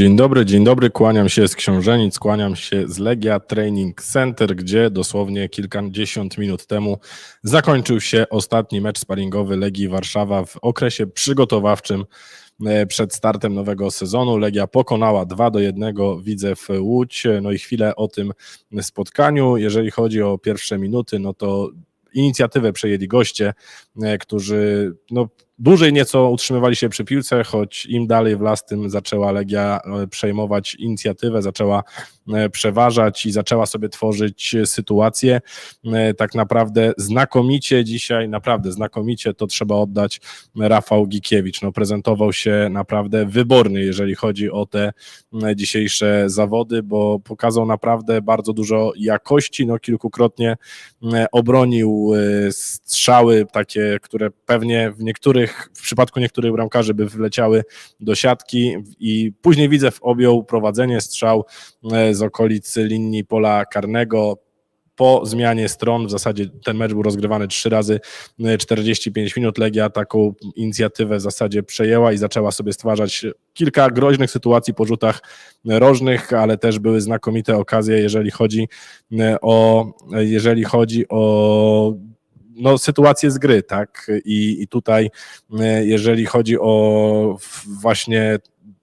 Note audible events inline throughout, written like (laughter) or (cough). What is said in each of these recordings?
Dzień dobry, dzień dobry. Kłaniam się z Książenic, kłaniam się z Legia Training Center, gdzie dosłownie kilkadziesiąt minut temu zakończył się ostatni mecz sparingowy Legii Warszawa w okresie przygotowawczym e, przed startem nowego sezonu. Legia pokonała 2 do 1 Widzew Łódź. No i chwilę o tym spotkaniu. Jeżeli chodzi o pierwsze minuty, no to inicjatywę przejęli goście, e, którzy no, dłużej nieco utrzymywali się przy piłce, choć im dalej w las, tym zaczęła Legia e, przejmować inicjatywę, zaczęła e, przeważać i zaczęła sobie tworzyć sytuację. E, Tak naprawdę znakomicie dzisiaj, naprawdę znakomicie to trzeba oddać Rafał Gikiewicz. No, prezentował się naprawdę wybornie, jeżeli chodzi o te dzisiejsze zawody, bo pokazał naprawdę bardzo dużo jakości, no kilkukrotnie obronił strzały takie, które pewnie w niektórych, w przypadku niektórych bramkarzy by wleciały do siatki i później widzę objął prowadzenie strzał e, z okolicy linii pola karnego, po zmianie stron, w zasadzie ten mecz był rozgrywany trzy razy e, 45 minut, Legia taką inicjatywę w zasadzie przejęła i zaczęła sobie stwarzać kilka groźnych sytuacji po rzutach rożnych, ale też były znakomite okazje, jeżeli chodzi e, o, jeżeli chodzi o no, sytuacje z gry, tak? I, I tutaj, e, jeżeli chodzi o właśnie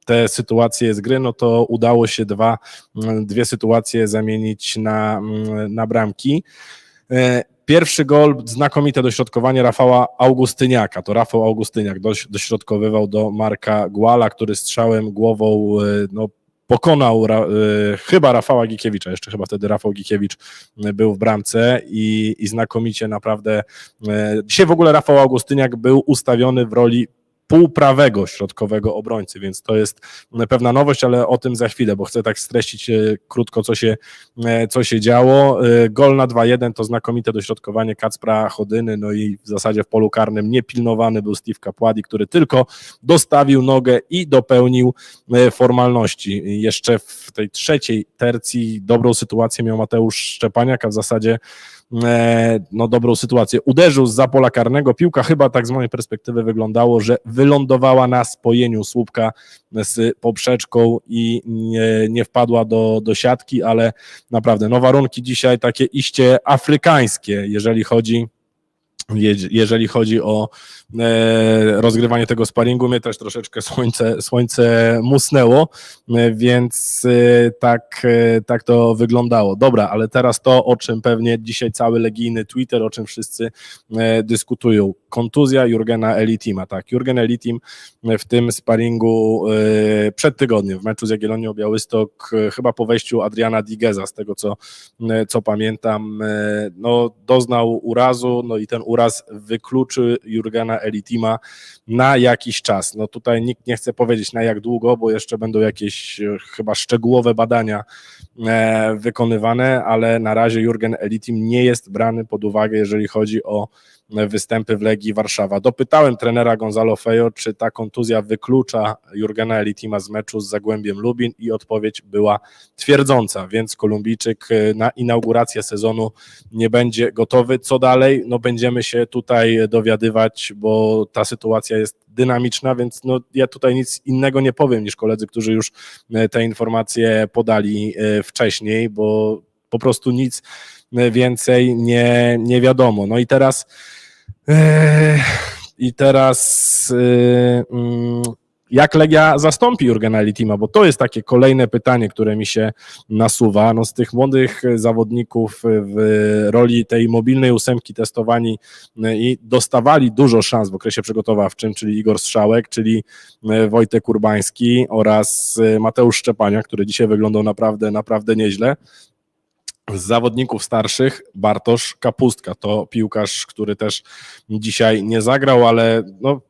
te sytuacje z gry, no to udało się dwa, dwie sytuacje zamienić na, na bramki. E, Pierwszy gol, znakomite dośrodkowanie Rafała Augustyniaka. To Rafał Augustyniak doś, dośrodkowywał do Marka Guala, który strzałem głową e, no, pokonał ra, e, chyba Rafała Gikiewicza, jeszcze chyba wtedy Rafał Gikiewicz e, był w bramce i, i znakomicie naprawdę. e, Dzisiaj w ogóle Rafał Augustyniak był ustawiony w roli półprawego środkowego obrońcy, więc to jest pewna nowość, ale o tym za chwilę, bo chcę tak streścić e, krótko, co się, e, co się działo. E, Gol na 2-1 to znakomite dośrodkowanie Kacpra Chodyny, no i w zasadzie w polu karnym niepilnowany był Steve Kapładi, który tylko dostawił nogę i dopełnił formalności. Jeszcze w tej trzeciej tercji dobrą sytuację miał Mateusz Szczepaniak, a w zasadzie no, dobrą sytuację. Uderzył z pola karnego, piłka chyba tak z mojej perspektywy wyglądało, że wylądowała na spojeniu słupka z poprzeczką i nie, wpadła do, do siatki, ale naprawdę no warunki dzisiaj takie iście afrykańskie, jeżeli chodzi jeżeli chodzi o e, rozgrywanie tego sparingu, mnie też troszeczkę słońce, słońce musnęło, e, więc e, tak, tak to wyglądało. Dobra, ale teraz to, o czym pewnie dzisiaj cały legijny Twitter, o czym wszyscy dyskutują. Kontuzja Jurgena Elitima, tak. Jurgen Elitim w tym sparingu przed tygodniem w meczu z Jagiellonią Białystok, chyba po wejściu Adriana Digeza, z tego co, co pamiętam, no doznał urazu, no i ten uraz wykluczy Jurgena Elitima na jakiś czas. No tutaj nikt nie chce powiedzieć na jak długo, bo jeszcze będą jakieś e, chyba szczegółowe badania e, wykonywane, ale na razie Jurgen Elitim nie jest brany pod uwagę, jeżeli chodzi o występy w Legii Warszawa. Dopytałem trenera Gonzalo Fejo, czy ta kontuzja wyklucza Jurgena Elitima z meczu z Zagłębiem Lubin i odpowiedź była twierdząca, więc Kolumbijczyk e, na inaugurację sezonu nie będzie gotowy. Co dalej? No będziemy się tutaj dowiadywać, bo ta sytuacja jest dynamiczna, więc no ja tutaj nic innego nie powiem niż koledzy, którzy już e, te informacje podali e, wcześniej, bo po prostu nic więcej nie, nie wiadomo. No i teraz i teraz e, mm, jak Legia zastąpi Jurgena Elitima, bo to jest takie kolejne pytanie, które mi się nasuwa. No z tych młodych zawodników w roli tej mobilnej ósemki testowani e, i dostawali dużo szans w okresie przygotowawczym, czyli Igor Strzałek, czyli e, Wojtek Urbański oraz Mateusz Szczepania, który dzisiaj wyglądał naprawdę, naprawdę nieźle. Z zawodników starszych Bartosz Kapustka to piłkarz, który też dzisiaj nie zagrał, ale no,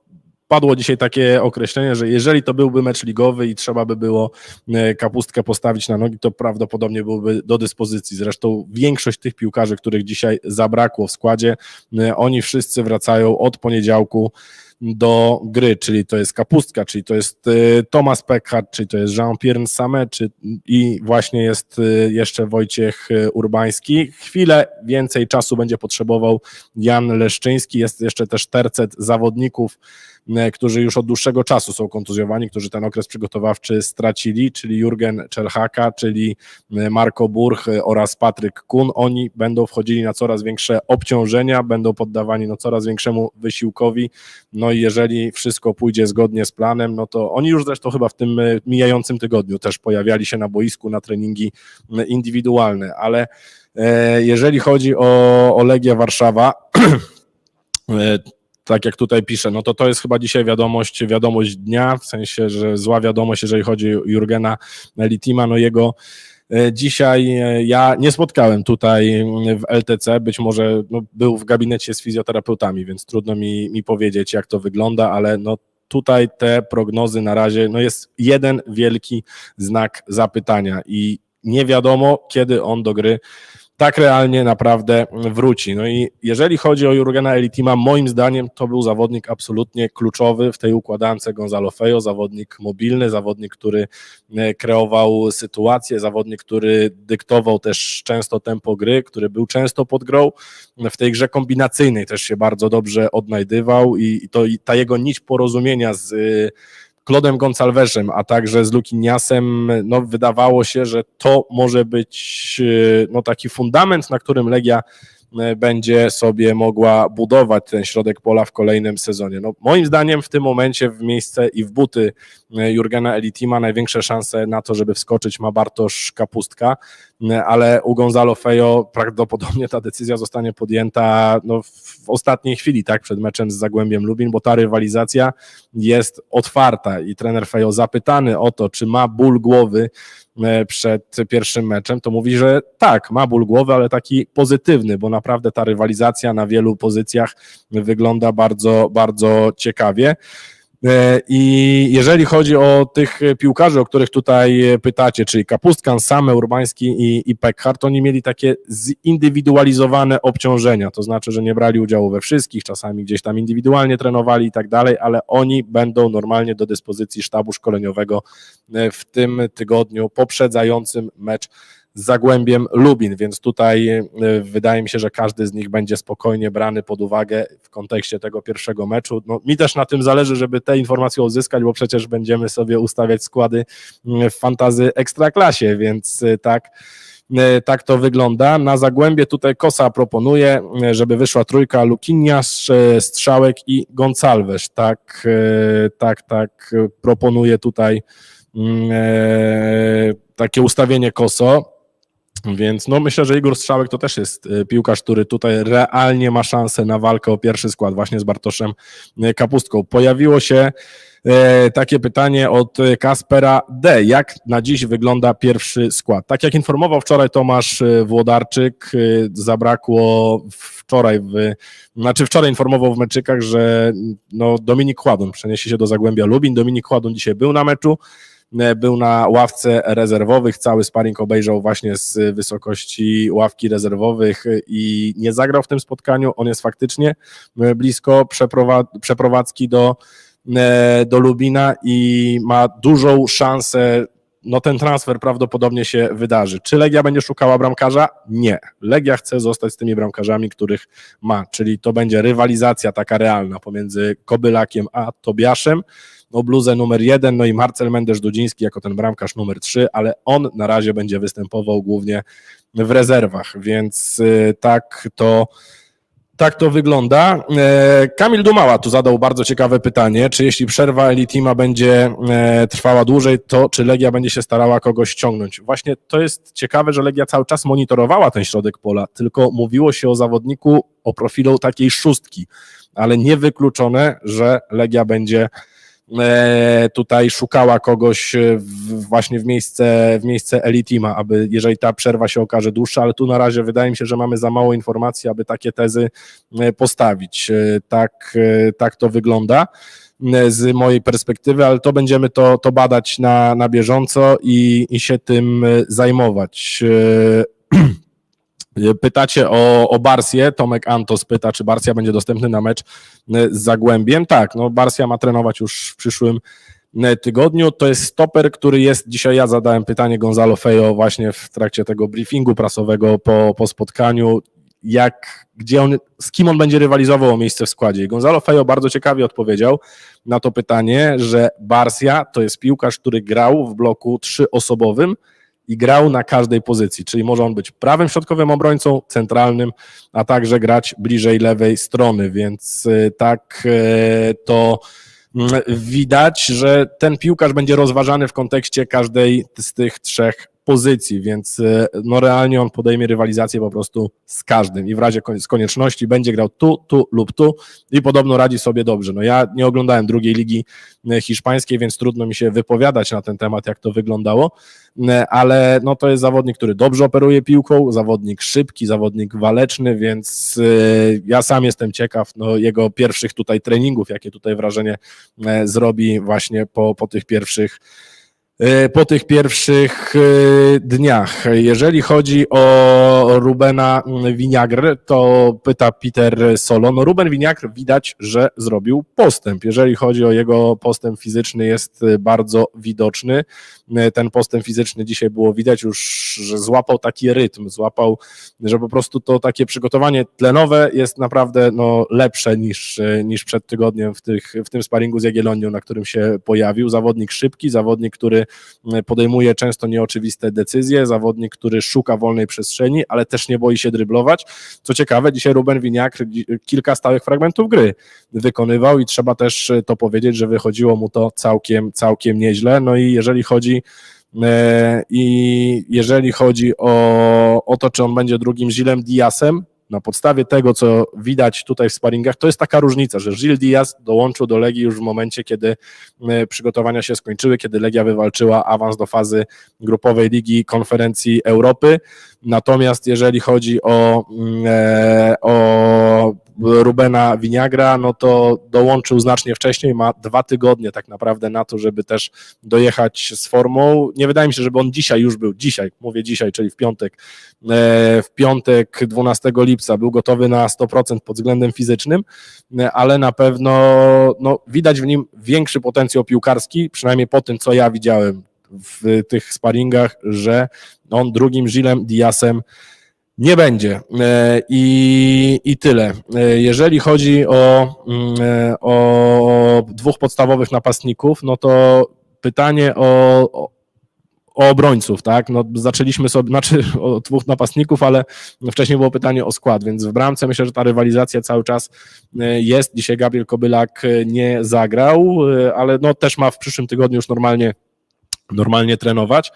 padło dzisiaj takie określenie, że jeżeli to byłby mecz ligowy i trzeba by było e, kapustkę postawić na nogi, to prawdopodobnie byłby do dyspozycji. Zresztą większość tych piłkarzy, których dzisiaj zabrakło w składzie, e, oni wszyscy wracają od poniedziałku do gry, czyli to jest Kapustka, czyli to jest y, Tomasz Peckhardt, czyli to jest Jean-Pierre Same, czy i właśnie jest y, jeszcze Wojciech y, Urbański. Chwilę więcej czasu będzie potrzebował Jan Leszczyński, jest jeszcze też tercet zawodników, którzy już od dłuższego czasu są kontuzjowani, którzy ten okres przygotowawczy stracili, czyli Jurgen Czelhaka, czyli Marco Burch oraz Patryk Kun. Oni będą wchodzili na coraz większe obciążenia, będą poddawani no, coraz większemu wysiłkowi. No i jeżeli wszystko pójdzie zgodnie z planem, no to oni już zresztą chyba w tym y, mijającym tygodniu też pojawiali się na boisku na treningi indywidualne, ale e, jeżeli chodzi o, o Legię Warszawa, (clears throat) e, tak jak tutaj piszę, no to to jest chyba dzisiaj wiadomość, wiadomość dnia, w sensie, że zła wiadomość, jeżeli chodzi o Jurgena Litima, no jego e, Dzisiaj e, ja nie spotkałem tutaj w LTC, być może no, był w gabinecie z fizjoterapeutami, więc trudno mi, mi powiedzieć, jak to wygląda, ale no, tutaj te prognozy na razie, no jest jeden wielki znak zapytania i nie wiadomo, kiedy on do gry tak realnie naprawdę wróci. No i jeżeli chodzi o Jurgena Elitima, moim zdaniem to był zawodnik absolutnie kluczowy w tej układance Gonzalo Fejo, zawodnik mobilny, zawodnik, który e, kreował sytuację, zawodnik, który dyktował też często tempo gry, który był często pod grą. W tej grze kombinacyjnej też się bardzo dobrze odnajdywał i to i ta jego nić porozumienia z Klodem Gonçalvesem, a także z Lukiniasem, no wydawało się, że to może być e, no, taki fundament, na którym Legia e, będzie sobie mogła budować ten środek pola w kolejnym sezonie. No, moim zdaniem w tym momencie w miejsce i w buty e, Jurgena Elitima największe szanse na to, żeby wskoczyć ma Bartosz Kapustka, ale u Gonzalo Fejo prawdopodobnie ta decyzja zostanie podjęta no, w ostatniej chwili, tak, przed meczem z Zagłębiem Lubin, bo ta rywalizacja jest otwarta i trener Fejo zapytany o to, czy ma ból głowy e, przed pierwszym meczem, to mówi, że tak, ma ból głowy, ale taki pozytywny, bo naprawdę ta rywalizacja na wielu pozycjach wygląda bardzo, bardzo ciekawie. E, I jeżeli chodzi o tych piłkarzy, o których tutaj pytacie, czyli Kapustkan, Same, Urbański i, i Peckhardt, oni mieli takie zindywidualizowane obciążenia, to znaczy, że nie brali udziału we wszystkich, czasami gdzieś tam indywidualnie trenowali i tak dalej, ale oni będą normalnie do dyspozycji sztabu szkoleniowego e, w tym tygodniu poprzedzającym mecz z Zagłębiem Lubin, więc tutaj e, wydaje mi się, że każdy z nich będzie spokojnie brany pod uwagę w kontekście tego pierwszego meczu. No, mi też na tym zależy, żeby te informacje uzyskać, bo przecież będziemy sobie ustawiać składy mm, w fantazy ekstraklasie, więc e, tak e, tak to wygląda. Na Zagłębie tutaj Kosa proponuje, żeby wyszła trójka Lukiniasz, e, Strzałek i Gonçalves. Tak, tak, tak proponuje tutaj mm, takie ustawienie Koso. Więc no myślę, że Igor Strzałek to też jest e, piłkarz, który tutaj realnie ma szansę na walkę o pierwszy skład właśnie z Bartoszem e, Kapustką. Pojawiło się e, takie pytanie od Kaspera D. Jak na dziś wygląda pierwszy skład? Tak jak informował wczoraj Tomasz Włodarczyk, zabrakło wczoraj, w, znaczy wczoraj informował w meczykach, że no, Dominik Chładun przeniesie się do Zagłębia Lubin. Dominik Chładun dzisiaj był na meczu, był na ławce rezerwowych, cały sparring obejrzał właśnie z wysokości ławki rezerwowych i nie zagrał w tym spotkaniu. On jest faktycznie e, blisko przeprowa- przeprowadzki do, e, do Lubina i ma dużą szansę. No ten transfer prawdopodobnie się wydarzy. Czy Legia będzie szukała bramkarza? Nie. Legia chce zostać z tymi bramkarzami, których ma, czyli to będzie rywalizacja taka realna pomiędzy Kobylakiem a Tobiaszem o bluzę numer jeden, no i Marcel Mendesz-Dudziński jako ten bramkarz numer trzy, ale on na razie będzie występował głównie w rezerwach, więc y, tak to tak to wygląda. E, Kamil Dumała tu zadał bardzo ciekawe pytanie, czy jeśli przerwa Elitima będzie e, trwała dłużej, to czy Legia będzie się starała kogoś ściągnąć? Właśnie to jest ciekawe, że Legia cały czas monitorowała ten środek pola, tylko mówiło się o zawodniku o profilu takiej szóstki, ale niewykluczone, że Legia będzie tutaj szukała kogoś e, właśnie w miejsce, w miejsce Elitima, aby jeżeli ta przerwa się okaże dłuższa, ale tu na razie wydaje mi się, że mamy za mało informacji, aby takie tezy e, postawić. E, Tak, e, tak to wygląda e, z mojej perspektywy, ale to będziemy to, to badać na, na bieżąco i, i się tym e, zajmować. (clears throat) E, Pytacie o, o Barsię. Tomek Antos pyta, czy Barsia będzie dostępny na mecz e, z Zagłębiem. Tak, no Barsia ma trenować już w przyszłym e, tygodniu. To jest stoper, który jest, dzisiaj ja zadałem pytanie Gonzalo Fejo właśnie w trakcie tego briefingu prasowego po, po spotkaniu, jak, gdzie on, z kim on będzie rywalizował o miejsce w składzie. I Gonzalo Fejo bardzo ciekawie odpowiedział na to pytanie, że Barsia to jest piłkarz, który grał w bloku trzyosobowym, i grał na każdej pozycji, czyli może on być prawym środkowym obrońcą, centralnym, a także grać bliżej lewej strony, więc y, tak y, to mm, widać, że ten piłkarz będzie rozważany w kontekście każdej z tych trzech pozycji, więc y, no realnie on podejmie rywalizację po prostu z każdym i w razie z konieczności będzie grał tu, tu lub tu i podobno radzi sobie dobrze. No ja nie oglądałem drugiej ligi y, hiszpańskiej, więc trudno mi się wypowiadać na ten temat, jak to wyglądało, y, ale no to jest zawodnik, który dobrze operuje piłką, zawodnik szybki, zawodnik waleczny, więc ja sam jestem ciekaw no, jego pierwszych tutaj treningów, jakie tutaj wrażenie e, zrobi właśnie po, po tych pierwszych e, po tych pierwszych e, dniach. Jeżeli chodzi o Rubena Winiagr, to pyta Peter Solo. No Ruben Winiagr widać, że zrobił postęp. Jeżeli chodzi o jego postęp fizyczny, jest e, bardzo widoczny. E, Ten postęp fizyczny dzisiaj było widać już, że złapał taki rytm, złapał, że po prostu to takie przygotowanie tlenowe jest naprawdę no, lepsze niż, e, niż przed tygodniem w, tych, w tym sparingu z Jagiellonią, na którym się pojawił. Zawodnik szybki, zawodnik, który e, podejmuje często nieoczywiste decyzje, zawodnik, który szuka wolnej przestrzeni, ale też nie boi się dryblować. Co ciekawe, dzisiaj Ruben Winiak kilka stałych fragmentów gry wykonywał i trzeba też e, to powiedzieć, że wychodziło mu to całkiem, całkiem nieźle. No i jeżeli chodzi e, i jeżeli chodzi o, o to, czy on będzie drugim Gilem Diasem, na podstawie tego, co widać tutaj w sparingach, to jest taka różnica, że Gil Diaz dołączył do Legii już w momencie, kiedy e, przygotowania się skończyły, kiedy Legia wywalczyła awans do fazy grupowej Ligi Konferencji Europy. Natomiast jeżeli chodzi o, mm, e, o Rubena Winiagra, no to dołączył znacznie wcześniej, ma dwa tygodnie tak naprawdę na to, żeby też dojechać z formą. Nie wydaje mi się, żeby on dzisiaj już był, dzisiaj, mówię dzisiaj, czyli w piątek, e, w piątek 12 lipca był gotowy na 100% pod względem fizycznym, e, ale na pewno no, widać w nim większy potencjał piłkarski, przynajmniej po tym, co ja widziałem w tych sparingach, że on drugim Gilem Diasem nie będzie. E, I, I tyle. E, Jeżeli chodzi o, mm, e, o dwóch podstawowych napastników, no to pytanie o, o, obrońców, tak? No, zaczęliśmy sobie, znaczy (laughs) o dwóch napastników, ale wcześniej było pytanie o skład, więc w bramce myślę, że ta rywalizacja cały czas jest. Dzisiaj Gabriel Kobylak nie zagrał, ale no też ma w przyszłym tygodniu już normalnie normalnie trenować.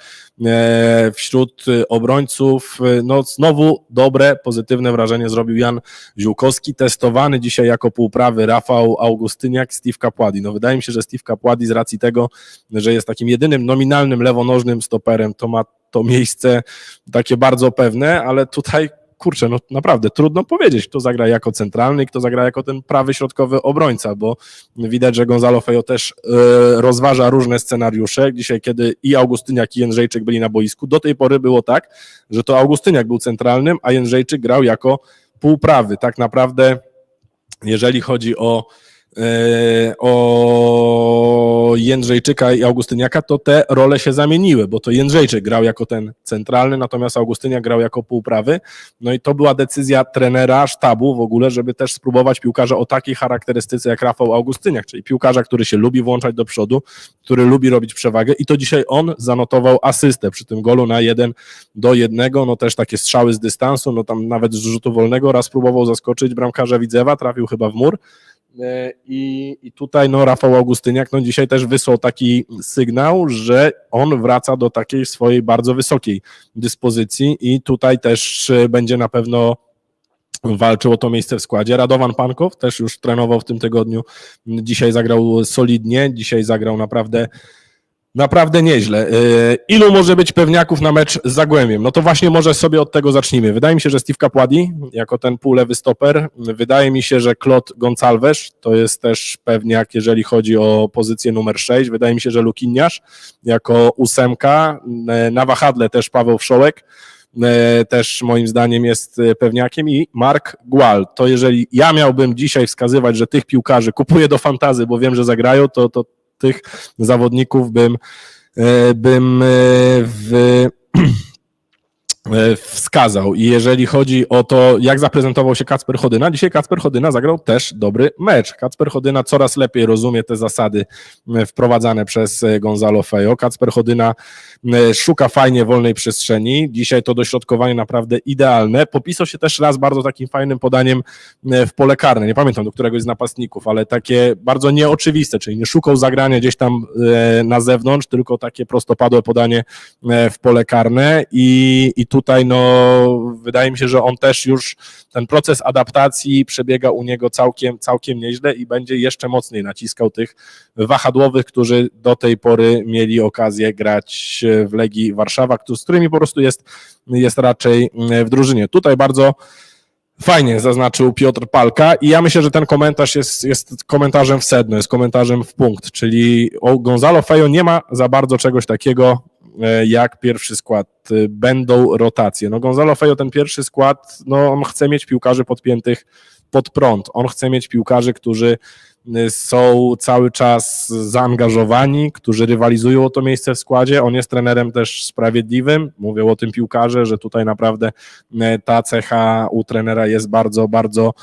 E, Wśród e, obrońców, e, no znowu dobre, pozytywne wrażenie zrobił Jan Ziółkowski, testowany dzisiaj jako półprawy Rafał Augustyniak, Steve Kapładi. No wydaje mi się, że Steve Kapładi z racji tego, że jest takim jedynym nominalnym lewonożnym stoperem, to ma to miejsce takie bardzo pewne, ale tutaj kurczę, no naprawdę trudno powiedzieć, kto zagra jako centralny, kto zagra jako ten prawy środkowy obrońca, bo widać, że Gonzalo Fejo też e, rozważa różne scenariusze. Dzisiaj, kiedy i Augustyniak i Jędrzejczyk byli na boisku, do tej pory było tak, że to Augustyniak był centralnym, a Jędrzejczyk grał jako półprawy. Tak naprawdę, jeżeli chodzi o o Jędrzejczyka i Augustyniaka, to te role się zamieniły, bo to Jędrzejczyk grał jako ten centralny, natomiast Augustyniak grał jako półprawy. No i to była decyzja trenera, sztabu w ogóle, żeby też spróbować piłkarza o takiej charakterystyce jak Rafał Augustyniak, czyli piłkarza, który się lubi włączać do przodu, który lubi robić przewagę. I to dzisiaj on zanotował asystę przy tym golu na jeden do jednego, no też takie strzały z dystansu, no tam nawet z rzutu wolnego raz próbował zaskoczyć bramkarza Widzewa, trafił chyba w mur, E, I, I tutaj no, Rafał Augustyniak no, dzisiaj też wysłał taki sygnał, że on wraca do takiej swojej bardzo wysokiej dyspozycji i tutaj też e, będzie na pewno walczył o to miejsce w składzie. Radowan Pankow też już trenował w tym tygodniu. Dzisiaj zagrał solidnie, dzisiaj zagrał naprawdę Naprawdę nieźle. Yy, Ilu może być pewniaków na mecz z Zagłębiem? No to właśnie może sobie od tego zacznijmy. Wydaje mi się, że Steve Kapładi jako ten półlewy stoper. Wydaje mi się, że Klot Gonçalves to jest też pewniak, jeżeli chodzi o pozycję numer 6. Wydaje mi się, że Lukiniarz jako ósemka. Yy, Na wahadle też Paweł Wszołek. e, też moim zdaniem jest e, pewniakiem i Mark Gual. To jeżeli ja miałbym dzisiaj wskazywać, że tych piłkarzy kupuję do fantazy, bo wiem, że zagrają, to, to tych zawodników bym, e, bym e, w (clears throat) wskazał. I jeżeli chodzi o to, jak zaprezentował się Kacper Chodyna, dzisiaj Kacper Chodyna zagrał też dobry mecz. Kacper Chodyna coraz lepiej rozumie te zasady wprowadzane przez e, Gonzalo Fejo. Kacper Chodyna m, szuka fajnie wolnej przestrzeni. Dzisiaj to dośrodkowanie naprawdę idealne. Popisał się też raz bardzo takim fajnym podaniem w pole karne. Nie pamiętam do któregoś z napastników, ale takie bardzo nieoczywiste, czyli nie szukał zagrania gdzieś tam e, na zewnątrz, tylko takie prostopadłe podanie e, w pole karne i, i tutaj no wydaje mi się, że on też już ten proces adaptacji przebiega u niego całkiem, całkiem nieźle i będzie jeszcze mocniej naciskał tych wahadłowych, którzy do tej pory mieli okazję grać w Legii Warszawa, z którymi po prostu jest, jest raczej w drużynie. Tutaj bardzo Fajnie zaznaczył Piotr Palka i ja myślę, że ten komentarz jest, jest komentarzem w sedno, jest komentarzem w punkt, czyli o Gonzalo Fejo nie ma za bardzo czegoś takiego jak pierwszy skład. E, Będą rotacje. No Gonzalo Fejo ten pierwszy skład, no on chce mieć piłkarzy podpiętych pod prąd. On chce mieć piłkarzy, którzy y, są cały czas zaangażowani, którzy rywalizują o to miejsce w składzie. On jest trenerem też sprawiedliwym. Mówią o tym piłkarze, że tutaj naprawdę ta cecha u trenera jest bardzo, bardzo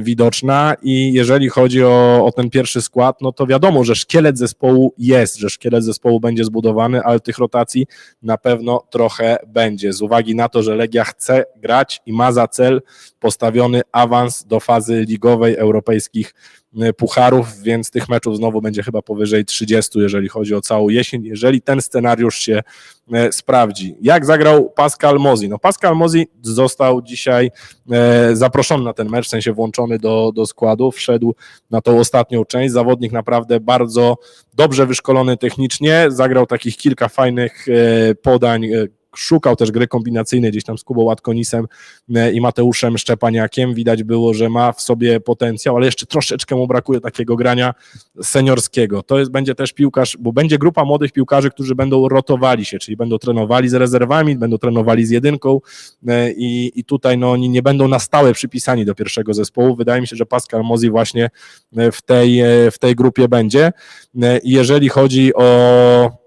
widoczna i jeżeli chodzi o, o ten pierwszy skład, no to wiadomo, że szkielet zespołu jest, że szkielet zespołu będzie zbudowany, ale tych rotacji na pewno trochę będzie. Z uwagi na to, że Legia chce grać i ma za cel postawiony awans do fazy ligowej europejskich y, pucharów, więc tych meczów znowu będzie chyba powyżej 30, jeżeli chodzi o całą jesień, jeżeli ten scenariusz się e, sprawdzi. Jak zagrał Pascal Mozi? No Pascal Mozi został dzisiaj e, zaproszony na ten mecz, w sensie włączony do, do składu, wszedł na tą ostatnią część, zawodnik naprawdę bardzo dobrze wyszkolony technicznie, zagrał takich kilka fajnych e, podań, e, szukał też gry kombinacyjnej gdzieś tam z Kubą Łatkonisem e, i Mateuszem Szczepaniakiem. Widać było, że ma w sobie potencjał, ale jeszcze troszeczkę mu brakuje takiego grania seniorskiego. To jest, będzie też piłkarz, bo będzie grupa młodych piłkarzy, którzy będą rotowali się, czyli będą trenowali z rezerwami, będą trenowali z jedynką e, i, i tutaj no, oni nie będą na stałe przypisani do pierwszego zespołu. Wydaje mi się, że Pascal Mozi właśnie e, w tej, w tej grupie będzie. Jeżeli chodzi o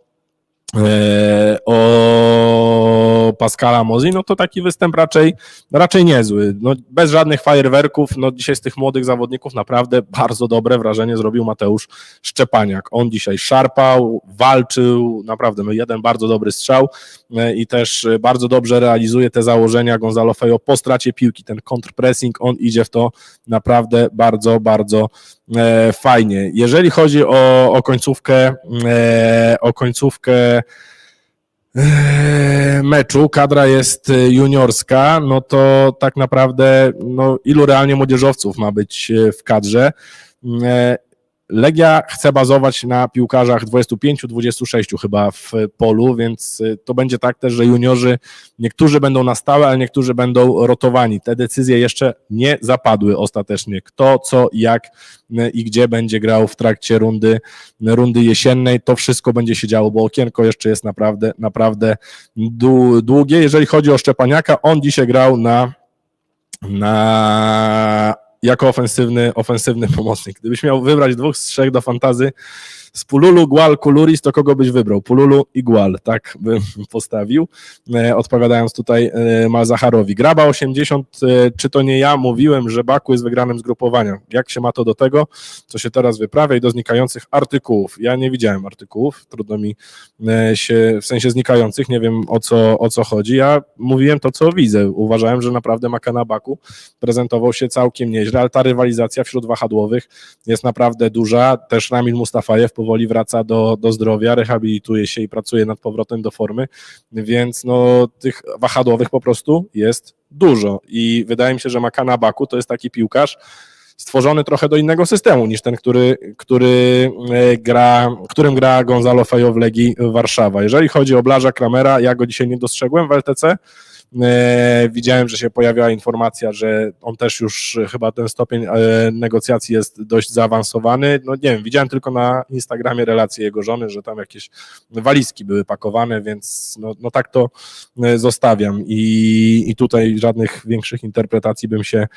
o Pascala Mozi, no to taki występ raczej, raczej niezły. No, bez żadnych fajerwerków, no dzisiaj z tych młodych zawodników naprawdę bardzo dobre wrażenie zrobił Mateusz Szczepaniak. On dzisiaj szarpał, walczył, naprawdę no jeden bardzo dobry strzał e, i też e, bardzo dobrze realizuje te założenia Gonzalo Fejo po stracie piłki, ten kontrpressing, on idzie w to naprawdę bardzo, bardzo e, fajnie. Jeżeli chodzi o, o końcówkę, e, o końcówkę e, meczu, kadra jest e, juniorska, no to tak naprawdę no, ilu realnie młodzieżowców ma być e, w kadrze? Legia chce bazować na piłkarzach 25-26 chyba w polu, więc e, to będzie tak też, że juniorzy niektórzy będą na stałe, ale niektórzy będą rotowani. Te decyzje jeszcze nie zapadły ostatecznie. Kto, co, jak e, i gdzie będzie grał w trakcie rundy, rundy jesiennej, to wszystko będzie się działo, bo okienko jeszcze jest naprawdę, naprawdę dłu- długie. Jeżeli chodzi o Szczepaniaka, on dzisiaj grał na, na jako ofensywny, ofensywny (laughs) pomocnik. Gdybyś miał wybrać dwóch z trzech do fantazy z Pululu, Gual, Kuluris, to kogo byś wybrał? Pululu i Gual, tak bym (laughs) postawił, e, odpowiadając tutaj e, Malzacharowi. Graba 80, e, czy to nie ja mówiłem, że Baku jest wygranym zgrupowania? Jak się ma to do tego, co się teraz wyprawia i do znikających artykułów? Ja nie widziałem artykułów, trudno mi się, w sensie znikających, nie wiem o co, o co chodzi. Ja mówiłem to, co widzę. Uważałem, że naprawdę Makana Baku prezentował się całkiem nieźle, ale ta rywalizacja wśród wahadłowych jest naprawdę duża. Też Ramil Mustafajew powoli wraca do, do zdrowia, rehabilituje się i pracuje nad powrotem do formy, więc no, tych wahadłowych po prostu jest dużo i wydaje mi się, że Makana Baku to jest taki piłkarz, stworzony trochę do innego systemu niż ten, który, który e, gra, którym gra Gonzalo Fejo w Legii Warszawa. Jeżeli chodzi o Blaża Kramera, ja go dzisiaj nie dostrzegłem w LTC, Widziałem, że się pojawiała informacja, że on też już e, chyba ten stopień e, negocjacji jest dość zaawansowany. No nie wiem, widziałem tylko na Instagramie relacje jego żony, że tam jakieś walizki były pakowane, więc no, no tak to e, zostawiam i, i tutaj żadnych większych interpretacji bym się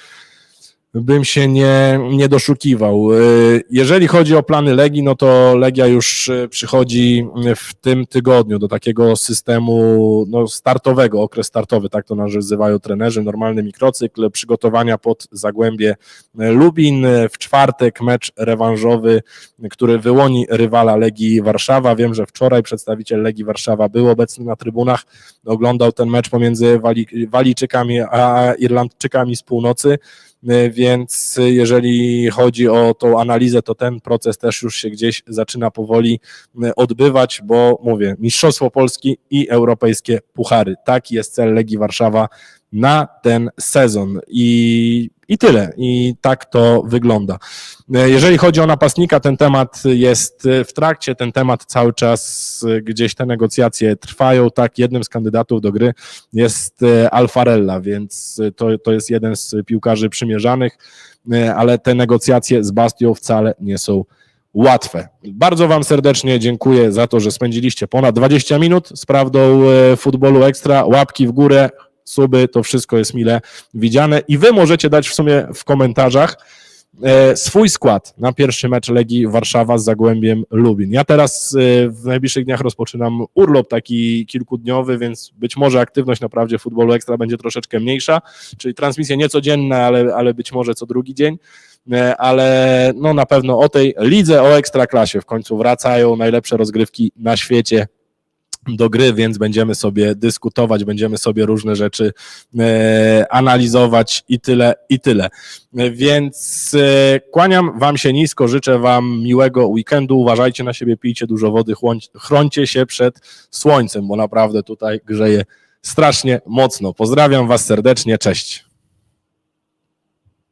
bym się nie, nie doszukiwał. Y, Jeżeli chodzi o plany Legii, no to Legia już y, przychodzi w tym tygodniu do takiego systemu no, startowego, okres startowy, tak to nazywają trenerzy, normalny mikrocykl, przygotowania pod Zagłębie Lubin. W czwartek mecz rewanżowy, który wyłoni rywala Legii Warszawa. Wiem, że wczoraj przedstawiciel Legii Warszawa był obecny na trybunach, oglądał ten mecz pomiędzy Wali, Walijczykami a Irlandczykami z północy. Y, Więc jeżeli chodzi o tą analizę, to ten proces też już się gdzieś zaczyna powoli y, odbywać, bo mówię, Mistrzostwo Polski i europejskie puchary. Taki jest cel Legii Warszawa na ten sezon. I, I tyle. I tak to wygląda. Y, Jeżeli chodzi o napastnika, ten temat jest y, w trakcie, ten temat cały czas y, gdzieś te negocjacje trwają. Tak, jednym z kandydatów do gry jest Alfarella, więc to, to jest jeden z piłkarzy przymierzanych, ale te negocjacje z Bastią wcale nie są łatwe. Bardzo Wam serdecznie dziękuję za to, że spędziliście ponad 20 minut z prawdą futbolu ekstra. Łapki w górę, suby, to wszystko jest mile widziane i Wy możecie dać w sumie w komentarzach e, swój skład na pierwszy mecz Legii Warszawa z Zagłębiem Lubin. Ja teraz e, w najbliższych dniach rozpoczynam urlop taki kilkudniowy, więc być może aktywność na prawdzie futbolu ekstra będzie troszeczkę mniejsza, czyli transmisje niecodzienne, ale, ale być może co drugi dzień. E, Ale no na pewno o tej lidze, o ekstraklasie w końcu wracają najlepsze rozgrywki na świecie do gry, więc będziemy sobie dyskutować, będziemy sobie różne rzeczy e, analizować i tyle, i tyle. Więc e, kłaniam Wam się nisko, życzę Wam miłego weekendu, uważajcie na siebie, pijcie dużo wody, chrońcie się przed słońcem, bo naprawdę tutaj grzeje strasznie mocno. Pozdrawiam Was serdecznie, cześć.